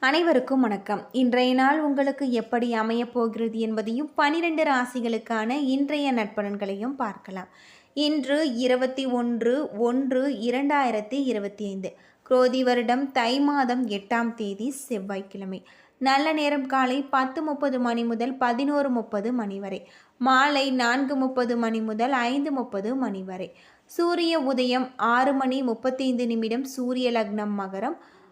அனைவருக்கும் வணக்கம். இன்றைய நாள் உங்களுக்கு எப்படி அமையப் போகிறது என்பதையும் பனிரெண்டு ராசிகளுக்கான இன்றைய நட்பலன்களையும் பார்க்கலாம். இன்று இருபத்தி ஒன்று ஒன்று இரண்டாயிரத்தி இருபத்தி ஐந்து. குரோதி வருடம் தை மாதம் எட்டாம் தேதி செவ்வாய்க்கிழமை. நல்ல நேரம் காலை பத்து முப்பது மணி முதல் பதினோரு முப்பது மணி வரை. மாலை நான்கு முப்பது மணி முதல் ஐந்து முப்பது மணி வரை. சூரிய உதயம் ஆறு மணி முப்பத்தைந்து நிமிடம் சூரிய லக்னம் மகரம்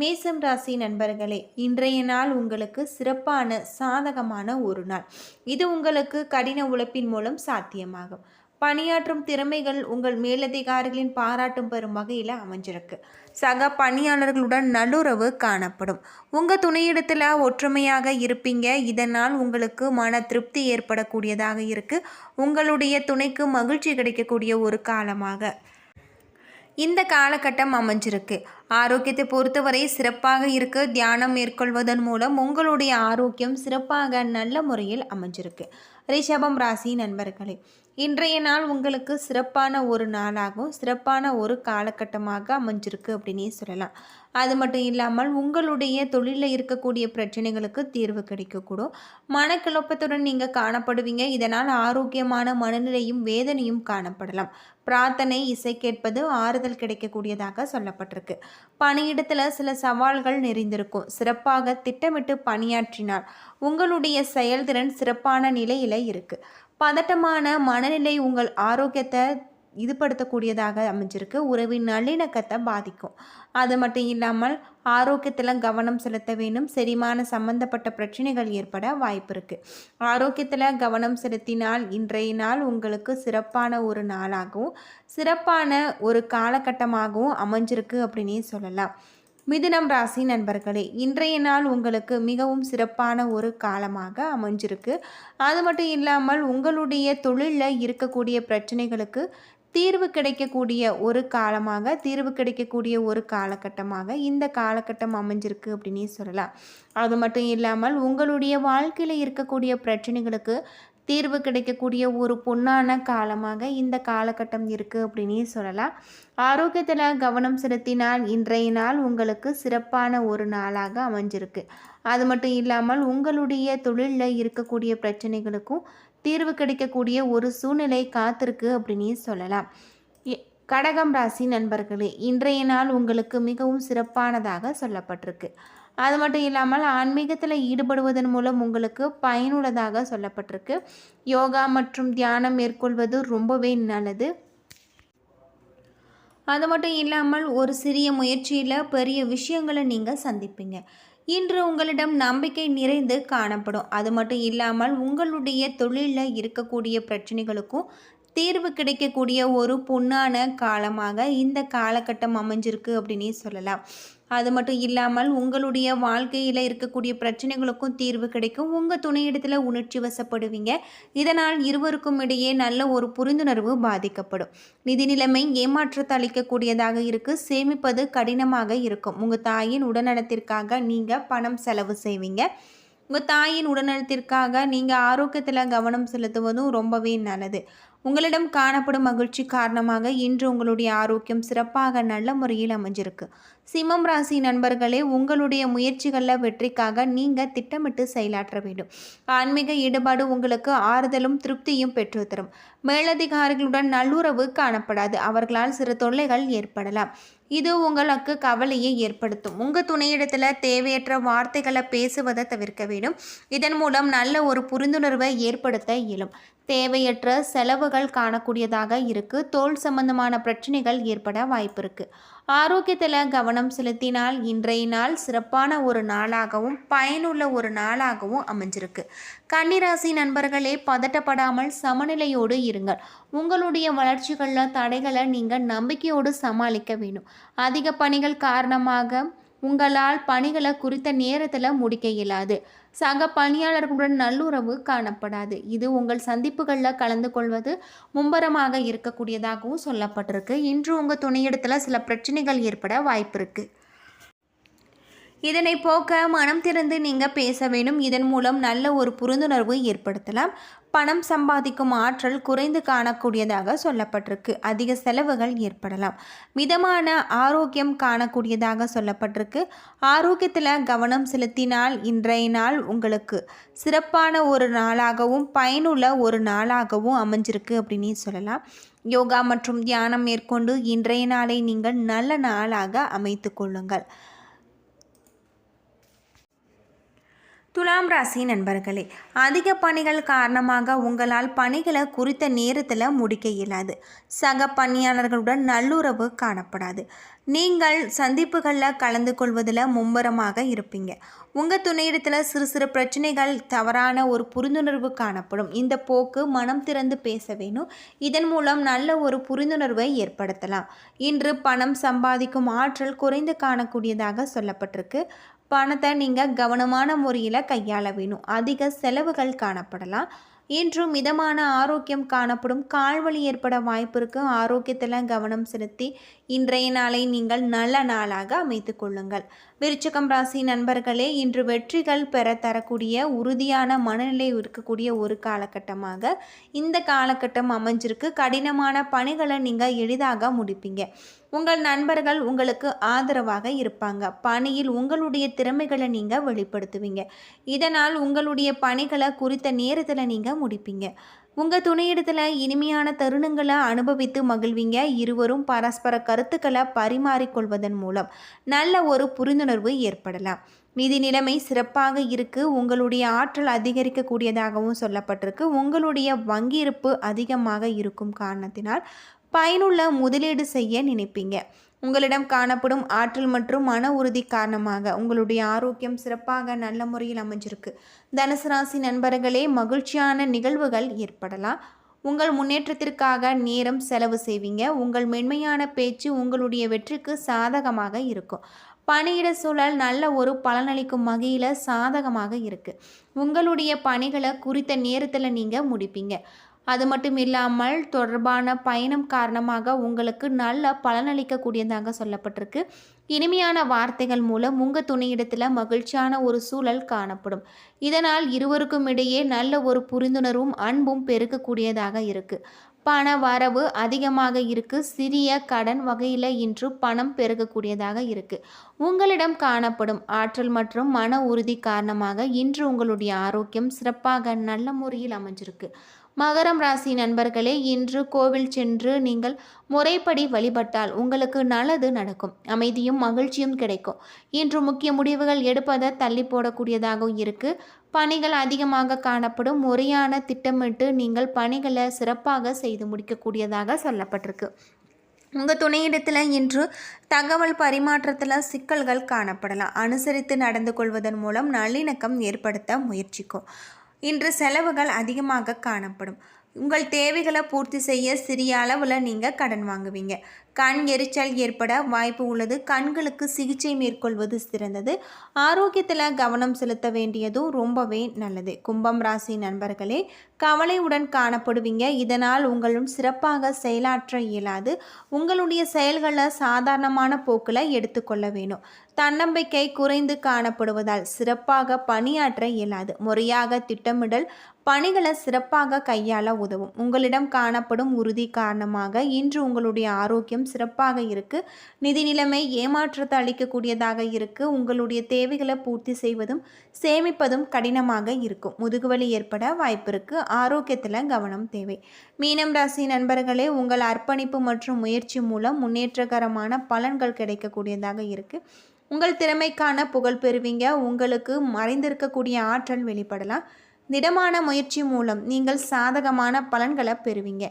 மேசம் ராசி நண்பர்களே இன்றைய நாள் உங்களுக்கு சிறப்பான சாதகமான ஒரு நாள். இது உங்களுக்கு கடின உழைப்பின் மூலம் சாத்தியமாகும். பணியாற்றும் திறமைகள் உங்கள் மேலதிகாரிகளின் பாராட்டும் பெறும் வகையில் அமைஞ்சிருக்கு. சக பணியாளர்களுடன் நல்லுறவு காணப்படும். உங்கள் துணையிடத்தில் ஒற்றுமையாக இருப்பீங்க. இதனால் உங்களுக்கு மன திருப்தி ஏற்படக்கூடியதாக இருக்குது உங்களுடைய துணைக்கு மகிழ்ச்சி கிடைக்கக்கூடிய ஒரு காலமாக. இந்த காலகட்டம் அமைஞ்சிருக்கு. ஆரோக்கியத்தை பொறுத்தவரை சிறப்பாக இருக்க. தியானம் மேற்கொள்வதன் மூலம் உங்களுடைய ஆரோக்கியம் சிறப்பாக நல்ல முறையில் அமைஞ்சிருக்கு. ரிஷபம் ராசி நண்பர்களே இன்றைய நாள் உங்களுக்கு சிறப்பான ஒரு நாளாகவும் சிறப்பான ஒரு காலகட்டமாக அமைஞ்சிருக்கு அப்படின்னே சொல்லலாம். அது மட்டும் இல்லாமல் உங்களுடைய தொழிலில் இருக்கக்கூடிய பிரச்சனைகளுக்கு தீர்வு கிடைக்கக்கூடும். மனக்குழப்பத்துடன் நீங்கள் காணப்படுவீங்க. இதனால் ஆரோக்கியமான மனநிலையும் வேதனையும் காணப்படலாம். பிரார்த்தனை இசை கேட்பது ஆறுதல் கிடைக்கக்கூடியதாக சொல்லப்பட்டிருக்கு. பணியிடத்தில் சில சவால்கள் நிறைந்திருக்கும். சிறப்பாக திட்டமிட்டு பணியாற்றினால் உங்களுடைய செயல்திறன் சிறப்பான நிலையில் இருக்குது பதட்டமான மனநிலை உங்கள் ஆரோக்கியத்தை இதுபடுத்தக்கூடியதாக அமைஞ்சிருக்கு. உறவின் நல்லிணக்கத்தை பாதிக்கும். அது மட்டும் இல்லாமல் ஆரோக்கியத்தில் கவனம் செலுத்த வேண்டும். செரிமான சம்பந்தப்பட்ட பிரச்சனைகள் ஏற்பட வாய்ப்பு இருக்குது ஆரோக்கியத்தில் கவனம் செலுத்தினால் இன்றைய நாள் உங்களுக்கு சிறப்பான ஒரு நாளாகவும் சிறப்பான ஒரு காலகட்டமாகவும் அமைஞ்சிருக்கு அப்படின்னே சொல்லலாம். மிதுனம் ராசி நண்பர்களே இன்றைய நாள் உங்களுக்கு மிகவும் சிறப்பான ஒரு காலமாக அமைஞ்சிருக்கு. அது மட்டும் இல்லாமல் உங்களுடைய தொழிலில் இருக்கக்கூடிய பிரச்சனைகளுக்கு தீர்வு கிடைக்கக்கூடிய ஒரு காலமாக தீர்வு கிடைக்கக்கூடிய ஒரு காலகட்டமாக இந்த காலகட்டம் அமைஞ்சிருக்கு அப்படின்னே சொல்லலாம். அது மட்டும் இல்லாமல் உங்களுடைய வாழ்க்கையில் இருக்கக்கூடிய பிரச்சனைகளுக்கு தீர்வு கிடைக்கக்கூடிய ஒரு பொன்னான காலமாக இந்த காலகட்டம் இருக்குது அப்படின்னே சொல்லலாம். ஆரோக்கியத்தில் கவனம் செலுத்தினால் இன்றைய நாள் உங்களுக்கு சிறப்பான ஒரு நாளாக அமைஞ்சிருக்கு. அது மட்டும் இல்லாமல் உங்களுடைய தொழிலில் இருக்கக்கூடிய பிரச்சனைகளுக்கும் தீர்வு கிடைக்கக்கூடிய ஒரு சூழ்நிலை காத்திருக்கு அப்படின்னு சொல்லலாம். கடகம் ராசி நண்பர்களே இன்றைய நாள் உங்களுக்கு மிகவும் சிறப்பானதாக சொல்லப்பட்டிருக்கு. அது மட்டும் இல்லாமல் ஆன்மீகத்தில் ஈடுபடுவதன் மூலம் உங்களுக்கு பயனுள்ளதாக சொல்லப்பட்டிருக்கு. யோகா மற்றும் தியானம் மேற்கொள்வது ரொம்பவே நல்லது. அது மட்டும் இல்லாமல் ஒரு சிறிய முயற்சியில் பெரிய விஷயங்களை நீங்கள் சந்திப்பீங்க. இன்று உங்களிடம் நம்பிக்கை நிறைந்து காணப்படும். அது மட்டும் இல்லாமல் உங்களுடைய தொழிலில் இருக்கக்கூடிய பிரச்சனைகளுக்கும் தீர்வு கிடைக்கக்கூடிய ஒரு பொன்னான காலமாக இந்த காலகட்டம் அமைஞ்சிருக்கு அப்படின்னே சொல்லலாம். அது மட்டும் இல்லாமல் உங்களுடைய வாழ்க்கையில் இருக்கக்கூடிய பிரச்சனைகளுக்கும் தீர்வு கிடைக்கும். உங்கள் துணையிடத்தில் உணர்ச்சி வசப்படுவீங்க. இதனால் இருவருக்கும் இடையே நல்ல ஒரு புரிந்துணர்வு பாதிக்கப்படும். நிதி நிலைமை ஏமாற்றத்தை அளிக்கக்கூடியதாக இருக்குது சேமிப்பது கடினமாக இருக்கும். உங்கள் தாயின் உடல்நலத்திற்காக நீங்கள் பணம் செலவு செய்வீங்க. உங்கள் தாயின் உடல்நலத்திற்காக நீங்கள் ஆரோக்கியத்தில் கவனம் செலுத்துவதும் ரொம்பவே நல்லது. உங்களிடம் காணப்படும் மகிழ்ச்சி காரணமாக இன்று உங்களுடைய ஆரோக்கியம் சிறப்பாக நல்ல முறையில் அமைஞ்சிருக்கு. சிம்மம் ராசி நண்பர்களே உங்களுடைய முயற்சிகளில் வெற்றிக்காக நீங்கள் திட்டமிட்டு செயலாற்ற வேண்டும். ஆன்மீக ஈடுபாடு உங்களுக்கு ஆறுதலும் திருப்தியும் பெற்றுத்தரும். மேலதிகாரிகளுடன் நல்லுறவு காணப்படாது. அவர்களால் சிறு தொல்லைகள் ஏற்படலாம். இது உங்களுக்கு கவலையை ஏற்படுத்தும். உங்கள் துணையிடத்தில் தேவையற்ற வார்த்தைகளை பேசுவதை தவிர்க்க வேண்டும். இதன் மூலம் நல்ல ஒரு புரிந்துணர்வை ஏற்படுத்த இயலும். தேவையற்ற செலவுகள் காணக்கூடியதாக இருக்குது தோல் சம்பந்தமான பிரச்சனைகள் ஏற்பட வாய்ப்பு இருக்குது ஆரோக்கியத்தில் கவனம் செலுத்தினால் இன்றைய நாள் சிறப்பான ஒரு நாளாகவும் பயனுள்ள ஒரு நாளாகவும் அமைஞ்சிருக்கு. கன்னிராசி நண்பர்களே பதட்டப்படாமல் சமநிலையோடு இருங்கள். உங்களுடைய வளர்ச்சிகளில் தடைகளை நீங்கள் நம்பிக்கையோடு சமாளிக்க வேண்டும். அதிக பணிகள் காரணமாக உங்களால் பணிகளை குறித்த நேரத்தில் முடிக்க இயலாது. சக பணியாளர்களுடன் நல்லுறவு காணப்படாது. இது உங்கள் சந்திப்புகளில் கலந்து கொள்வது மும்பரமாக இருக்கக்கூடியதாகவும் சொல்லப்பட்டிருக்கு. இன்று உங்கள் துணையிடத்தில் சில பிரச்சனைகள் ஏற்பட வாய்ப்பு இருக்குது இதனை போக்க மனம் திறந்து நீங்கள் பேச வேண்டும். இதன் மூலம் நல்ல ஒரு புரிந்துணர்வு ஏற்படுத்தலாம். பணம் சம்பாதிக்கும் ஆற்றல் குறைந்து காணக்கூடியதாக சொல்லப்பட்டிருக்கு. அதிக செலவுகள் ஏற்படலாம். மிதமான ஆரோக்கியம் காணக்கூடியதாக சொல்லப்பட்டிருக்கு. ஆரோக்கியத்தில் கவனம் செலுத்தினால் இன்றைய நாள் உங்களுக்கு சிறப்பான ஒரு நாளாகவும் பயனுள்ள ஒரு நாளாகவும் அமைஞ்சிருக்கு அப்படின்னு சொல்லலாம். யோகா மற்றும் தியானம் மேற்கொண்டு இன்றைய நாளை நீங்கள் நல்ல நாளாக அமைத்து கொள்ளுங்கள். துலாம் ராசி நண்பர்களே அதிக பணிகள் காரணமாக உங்களால் பணிகளை குறித்த நேரத்தில் முடிக்க இயலாது. சக பணியாளர்களுடன் நல்லுறவு காணப்படாது. நீங்கள் சந்திப்புகளில் கலந்து கொள்வதில் மும்முரமாக இருப்பீங்க. உங்கள் துணையிடத்தில் சிறு சிறு பிரச்சனைகள் தவறான ஒரு புரிந்துணர்வு காணப்படும். இந்த போக்கு மனம் திறந்து பேச வேணும். இதன் மூலம் நல்ல ஒரு புரிந்துணர்வை ஏற்படுத்தலாம். இன்று பணம் சம்பாதிக்கும் ஆற்றல் குறைந்து காணக்கூடியதாக சொல்லப்பட்டிருக்கு. பணத்தை நீங்கள் கவனமான முறையில் கையாள வேணும். அதிக செலவுகள் காணப்படலாம். இன்றும் மிதமான ஆரோக்கியம் காணப்படும். கால்வழி ஏற்பட வாய்ப்பு ஆரோக்கியத்தில் கவனம் செலுத்தி இன்றைய நாளை நீங்கள் நல்ல நாளாக அமைத்து கொள்ளுங்கள். விருச்சகம் ராசி நண்பர்களே இன்று வெற்றிகள் பெற தரக்கூடிய உறுதியான மனநிலை இருக்கக்கூடிய ஒரு காலகட்டமாக இந்த காலகட்டம் அமைஞ்சிருக்கு. கடினமான பணிகளை நீங்கள் எளிதாக முடிப்பீங்க. உங்கள் நண்பர்கள் உங்களுக்கு ஆதரவாக இருப்பாங்க. பணியில் உங்களுடைய திறமைகளை நீங்கள் வெளிப்படுத்துவீங்க. இதனால் உங்களுடைய பணிகளை குறித்த நேரத்தில் நீங்கள் முடிப்பீங்க. உங்கள் துணையிடத்தில் இனிமையான தருணங்களை அனுபவித்து மகிழ்வீங்க. இருவரும் பரஸ்பர கருத்துக்களை பரிமாறிக்கொள்வதன் மூலம் நல்ல ஒரு புரிந்துணர்வு ஏற்படலாம். நிதி நிலைமை சிறப்பாக இருக்கு. உங்களுடைய ஆற்றல் அதிகரிக்கக்கூடியதாகவும் சொல்லப்பட்டிருக்கு. உங்களுடைய வங்கி இருப்பு அதிகமாக இருக்கும் காரணத்தினால் பயனுள்ள முதலீடு செய்ய நினைப்பீங்க. உங்களிடம் காணப்படும் ஆற்றல் மற்றும் மன உறுதி காரணமாக உங்களுடைய ஆரோக்கியம் சிறப்பாக நல்ல முறையில் அமைஞ்சிருக்கு. தனுசு ராசி நண்பர்களே மகிழ்ச்சியான நிகழ்வுகள் ஏற்படலாம். உங்கள் முன்னேற்றத்திற்காக நேரம் செலவு செய்வீங்க. உங்கள் மென்மையான பேச்சு உங்களுடைய வெற்றிக்கு சாதகமாக இருக்கும். பணியிட சூழல் நல்ல ஒரு பலனளிக்கும் வகையில் சாதகமாக இருக்குது உங்களுடைய பணிகளை குறித்த நேரத்தில் நீங்கள் முடிப்பீங்க. அது மட்டும் இல்லாமல் தொடர்பான பயணம் காரணமாக உங்களுக்கு நல்ல பலனளிக்கக்கூடியதாக சொல்லப்பட்டிருக்கு. இனிமையான வார்த்தைகள் மூலம் உங்கள் துணையிடத்தில் மகிழ்ச்சியான ஒரு சூழல் காணப்படும். இதனால் இருவருக்கும் இடையே நல்ல ஒரு புரிந்துணர்வும் அன்பும் பெருக்கக்கூடியதாக இருக்குது பண வரவு அதிகமாக இருக்கு. சிறிய கடன் வகையில் இன்று பணம் பெருகக்கூடியதாக இருக்கு. உங்களிடம் காணப்படும் ஆற்றல் மற்றும் மன உறுதி காரணமாக இன்று உங்களுடைய ஆரோக்கியம் சிறப்பாக நல்ல முறையில் அமைஞ்சிருக்கு. மகரம் ராசி நண்பர்களே இன்று கோவில் சென்று நீங்கள் முறைப்படி வழிபட்டால் உங்களுக்கு நல்லது நடக்கும். அமைதியும் மகிழ்ச்சியும் கிடைக்கும். இன்று முக்கிய முடிவுகள் எடுப்பதை தள்ளி போடக்கூடியதாகவும் இருக்கு. பணிகள் அதிகமாக காணப்படும். முறையான திட்டமிட்டு நீங்கள் பணிகளை சிறப்பாக செய்து முடிக்கக்கூடியதாக சொல்லப்பட்டிருக்கு. உங்கள் துணையிடத்தில் இன்று தகவல் பரிமாற்றத்தில் சிக்கல்கள் காணப்படலாம். அனுசரித்து நடந்து கொள்வதன் மூலம் நல்லிணக்கம் ஏற்படுத்த முயற்சிக்கும். இன்று செலவுகள் அதிகமாக காணப்படும். உங்கள் தேவைகளை பூர்த்தி செய்ய சிறிய அளவில் நீங்கள் கடன் வாங்குவீங்க. கண் எரிச்சல் ஏற்பட வாய்ப்பு உள்ளது. கண்களுக்கு சிகிச்சை மேற்கொள்வது சிறந்தது. ஆரோக்கியத்தில் கவனம் செலுத்த வேண்டியதும் ரொம்பவே நல்லது. கும்பம் ராசி நண்பர்களே கவலையுடன் காணப்படுவீங்க. இதனால் உங்களும் சிறப்பாக செயலாற்ற இயலாது. உங்களுடைய செயல்களை சாதாரணமான போக்கில் எடுத்துக்கொள்ள வேணும். தன்னம்பிக்கை குறைந்து காணப்படுவதால் சிறப்பாக பணியாற்ற இயலாது. முறையாக திட்டமிடல் பணிகளை சிறப்பாக கையாள உதவும். உங்களிடம் காணப்படும் உறுதி காரணமாக இன்று உங்களுடைய ஆரோக்கியம் சிறப்பாக இருக்குது நிதி நிலைமை ஏமாற்றத்தை அளிக்கக்கூடியதாக இருக்குது உங்களுடைய தேவைகளை பூர்த்தி செய்வதும் சேமிப்பதும் கடினமாக இருக்கும். முதுகுவலி ஏற்பட வாய்ப்பு இருக்குது ஆரோக்கியத்தில் கவனம் தேவை. மீனம் ராசி நண்பர்களே உங்கள் அர்ப்பணிப்பு மற்றும் முயற்சி மூலம் முன்னேற்றகரமான பலன்கள் கிடைக்கக்கூடியதாக இருக்குது உங்கள் திறமைக்கான புகழ் பெறுவீங்க. உங்களுக்கு மறைந்திருக்கக்கூடிய ஆற்றல் வெளிப்படலாம். திடமான முயற்சி மூலம் நீங்கள் சாதகமான பலன்களை பெறுவீங்க.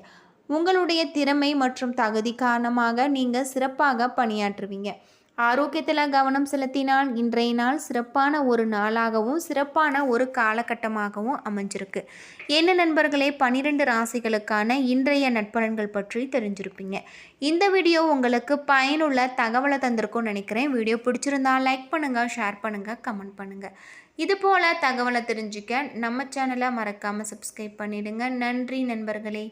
உங்களுடைய திறமை மற்றும் தகுதி காரணமாக நீங்கள் சிறப்பாக பணியாற்றுவீங்க. ஆரோக்கியத்தில் கவனம் செலுத்தினால் இன்றைய நாள் சிறப்பான ஒரு நாளாகவும் சிறப்பான ஒரு காலகட்டமாகவும் அமைஞ்சிருக்கு. என்ன நண்பர்களே பன்னிரெண்டு ராசிகளுக்கான இன்றைய நட்பலன்கள் பற்றி தெரிஞ்சிருப்பீங்க. இந்த வீடியோ உங்களுக்கு பயனுள்ள தகவலை தந்திருக்கும்னு நினைக்கிறேன். வீடியோ பிடிச்சிருந்தா லைக் பண்ணுங்கள் ஷேர் பண்ணுங்கள் கமெண்ட் பண்ணுங்கள் இது போல் தகவலை தெரிஞ்சுக்க நம்ம சேனலை மறக்காமல் சப்ஸ்கிரைப் பண்ணிவிடுங்க நன்றி நண்பர்களே.